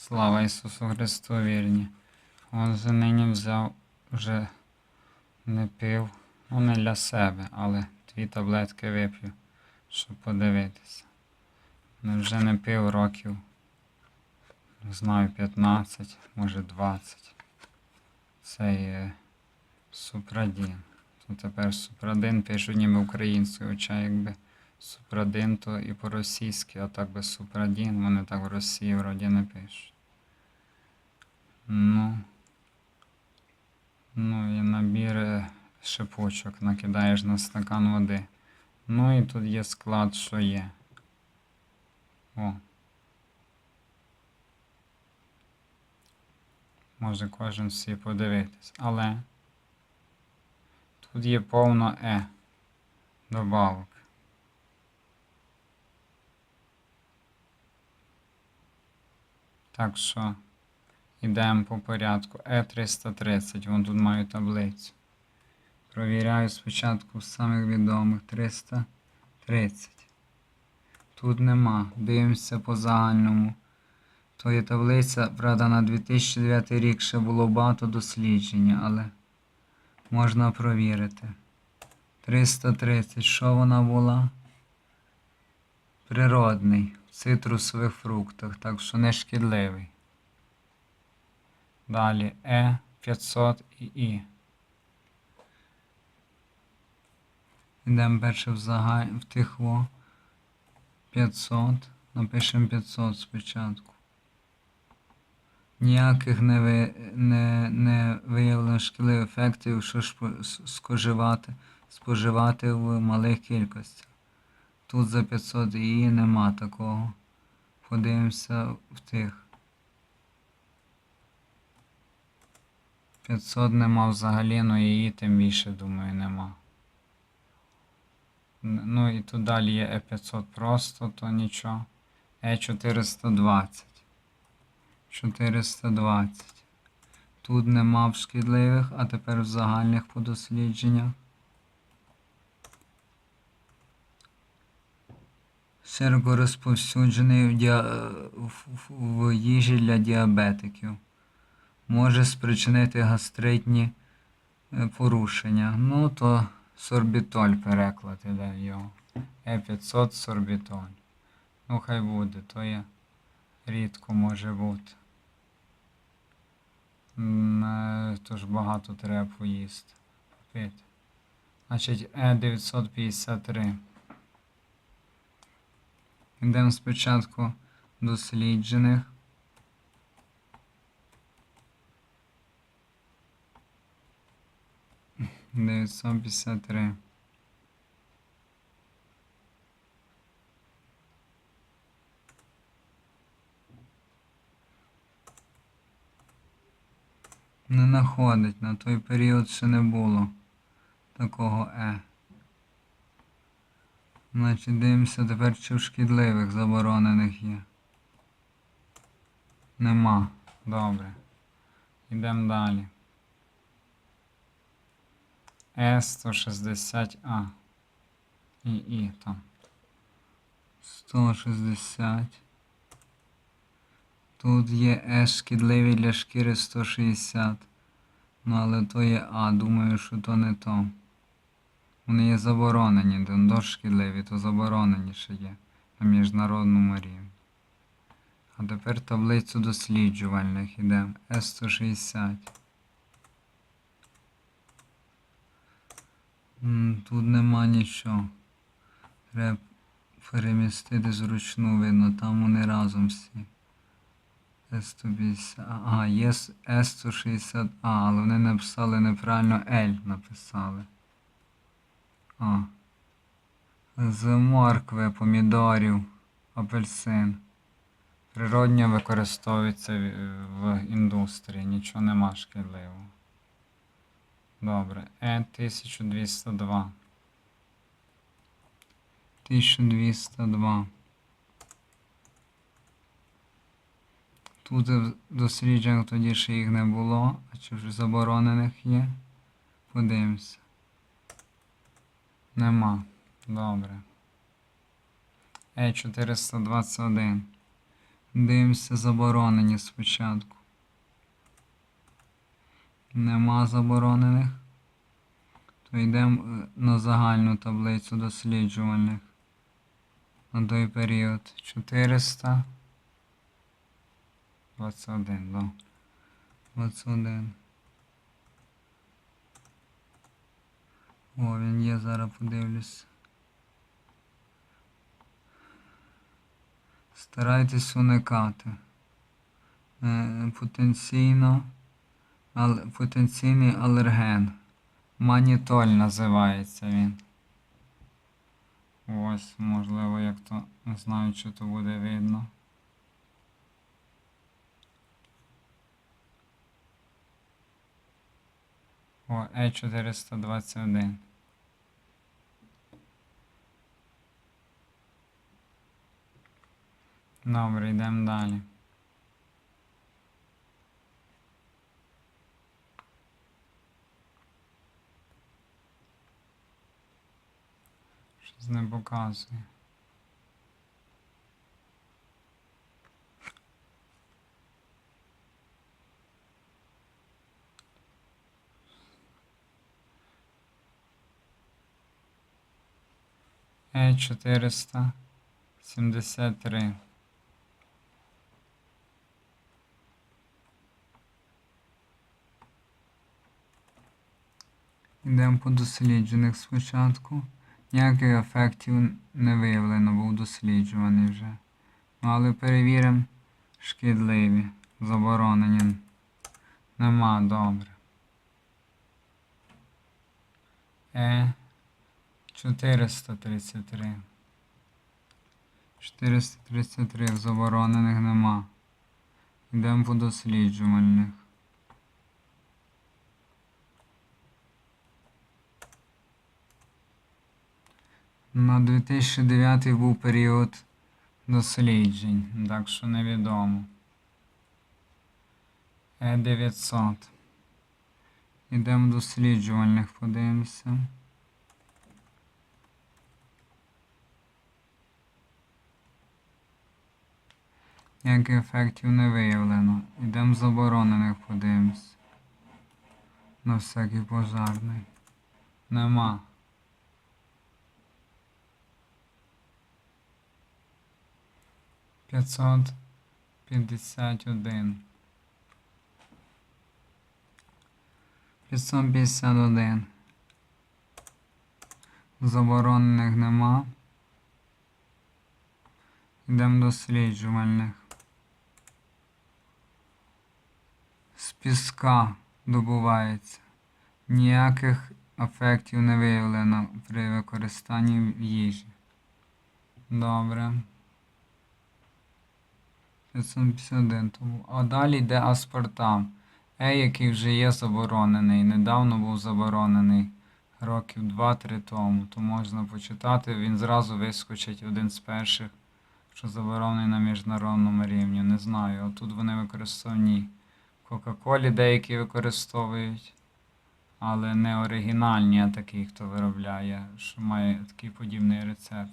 Слава Ісусу Христу, вірні. Он же нині взяв вже не пив, ну не для себе, але дві таблетки вип'ю, щоб подивитися. Ну, вже не пив років, не знаю, 15, може 20. Це є Супрадін. То тепер Супрадин пишуть ніби українською, хоча якби Супрадин то і по-російськи, а так би Супрадін, вони так в Росії вроді не пишуть. Ну, ну і набір е, шипучок накидаєш на стакан води. Ну і тут є склад, що є. О. Може кожен всі подивитись. Але тут є повно Е. Добавок. Так що йдемо по порядку. Е330. Вон тут маю таблицю. Провіряю спочатку самих відомих 330. Тут нема. Дивимося по загальному. То є таблиця, правда, на 2009 рік ще було багато дослідження, але можна провірити. 330. Що вона була? Природний. Цитрусових фруктах, так що не шкідливий. Далі Е 500 і І. Йдемо перше в загай в тихво. 500. Напишемо 500 спочатку. Ніяких не, ви, не, не виявлено шкідливих ефектів, що ж споживати, споживати в малих кількостях. Тут за 500 і нема такого. Подивимося в тих. 500 нема взагалі, ну її тим більше, думаю, нема. Ну і тут далі є E500 просто, то нічого. E420. 420. Тут нема в шкідливих, а тепер в загальних по дослідженнях. Широко розповсюджений в, діа... в, їжі для діабетиків. Може спричинити гастритні е, порушення. Ну, то сорбітоль переклад іде його. Е500 сорбітоль. Ну, хай буде, то є рідко може бути. Е, Тож багато треба поїсти. Попити. Значить, Е953. Йдемо спочатку досліджених. Дев'ятсот п'ятдесят три. Не находить, на той період ще не було такого Е. Значить, дивимося тепер, чи в шкідливих заборонених є. Нема. Добре. Йдемо далі. С160А. І І там. 160. Тут є С шкідливий для шкіри 160. Ну, але то є А, думаю, що то не то. Вони є заборонені, де до шкідливі, то заборонені ще є на міжнародному рівні. А тепер таблицю досліджувальних йдемо. С160. Тут нема нічого. Треба перемістити зручну, видно, там вони разом всі. С150. Ага, є С160А, але вони написали неправильно L написали. А. З моркви, помідорів, апельсин. Природньо використовується в- індустрії, нічого нема шкідливого. Добре. Е1202. 1202. Тут в дослідженнях тоді ще їх не було, а чи вже заборонених є? Подивимося. Нема. Добре. Е421. Дивимося заборонені спочатку. Нема заборонених. То йдемо е, на загальну таблицю досліджувальних. На той період 400. 21, да. 21. О, він є, зараз подивлюсь. Старайтесь уникати. Е, потенційно, ал, потенційний алерген. Манітоль називається він. Ось, можливо, як то не знаю, чи то буде видно. Е421. Добре, йдемо далі. Щось не показує. Е 473. Йдемо по досліджених спочатку. Ніяких ефектів не виявлено, був досліджуваний вже. Ну, але перевіримо шкідливі, заборонені. Нема, добре. Е 433. 433 в заборонених нема. Йдемо по досліджувальних. На 2009 був період досліджень, так що невідомо. Е900. Ідемо досліджувальних, подивимося. Ніяких ефектів не виявлено. Ідемо заборонених, подивимось. На всякий пожарний. Нема. П'ятсот п'ятдесят один. П'ятсот п'ятдесят один. Заборонених нема. Йдемо досліджувальних. З піска добувається. Ніяких ефектів не виявлено при використанні їжі. Добре. 551 тому. А далі йде аспартам. Е, який вже є заборонений. Недавно був заборонений років 2-3 тому. То можна почитати. Він зразу вискочить один з перших, що заборонений на міжнародному рівні. Не знаю. Отут вони використовні. Кока-колі деякі використовують, але не оригінальні, а такий, хто виробляє, що має такий подібний рецепт.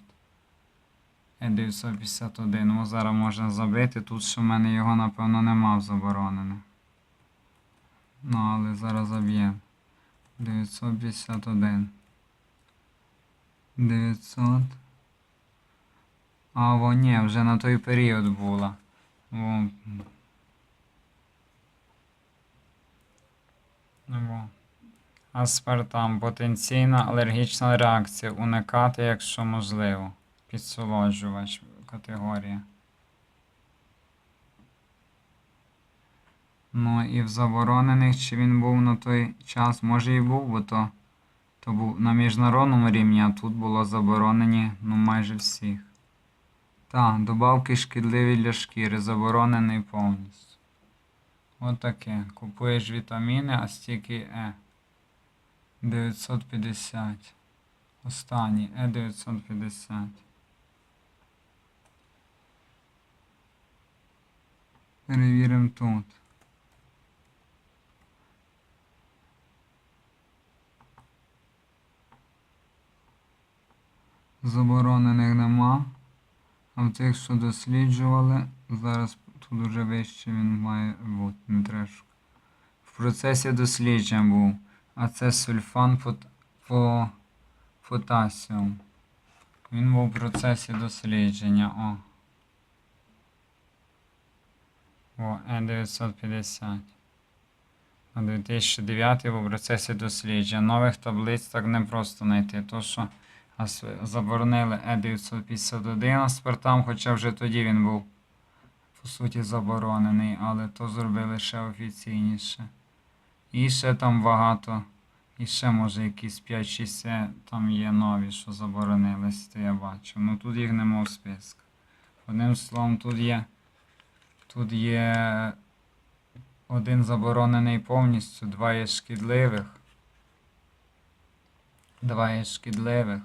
Е951. Ну, зараз можна забити. Тут що в мене його, напевно, нема заборонене. Ну, але зараз заб'ємо. 951. 900. А, во, ні, вже на той період була. Во. Аспартам. Потенційна алергічна реакція. Уникати, якщо можливо. Підсолоджувач категорія. Ну і в заборонених, чи він був на той час, може і був, бо то, то був на міжнародному рівні, а тут було заборонені ну, майже всіх. Так, добавки шкідливі для шкіри, заборонений повністю. Отаке. Купуєш вітаміни, а стільки Е. 950. Останній Е 950. Перевіримо тут. Заборонених нема. А в тих, що досліджували, зараз тут уже вище він має бути, не. В процесі дослідження був. А це сульфан пот... по... потасіум. Він був в процесі дослідження. О. О, Е950. На 2009 був в процесі дослідження. Нових таблиць так не просто знайти. То, що заборонили Е951 аспартам, хоча вже тоді він був суті заборонений, але то зробили ще офіційніше. І ще там багато. І ще може якісь 5-6 там є нові, що заборонились, то я бачу. Ну тут їх нема в списку. Одним словом, тут є. Тут є один заборонений повністю, два є шкідливих. Два є шкідливих.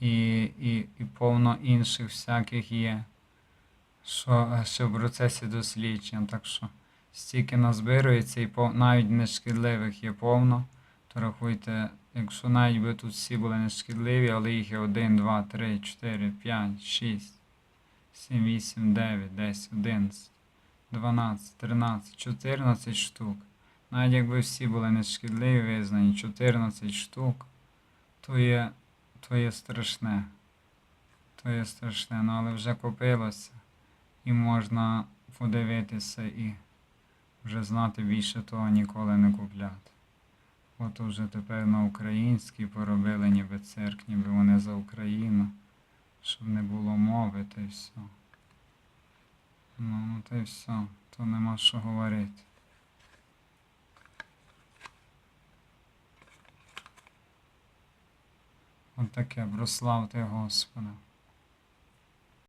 І, і, і повно інших всяких є, що ще в процесі дослідження. Так що стільки назбирується, і пов- навіть нешкідливих є повно, то рахуйте, якщо навіть би тут всі були нешкідливі, але їх є 1, 2, 3, 4, 5, 6, 7, 8, 9, 10, 11, 12, 13, 14 штук. Навіть якби всі були нешкідливі визнані, 14 штук, то є, то є страшне. То є страшне, ну але вже купилося. І можна подивитися і вже знати більше того ніколи не купляти. От уже тепер на українській поробили ніби цирк, ніби вони за Україну, щоб не було мови, та й все. Ну, та й все, то нема що говорити. От таке, прославте Господа.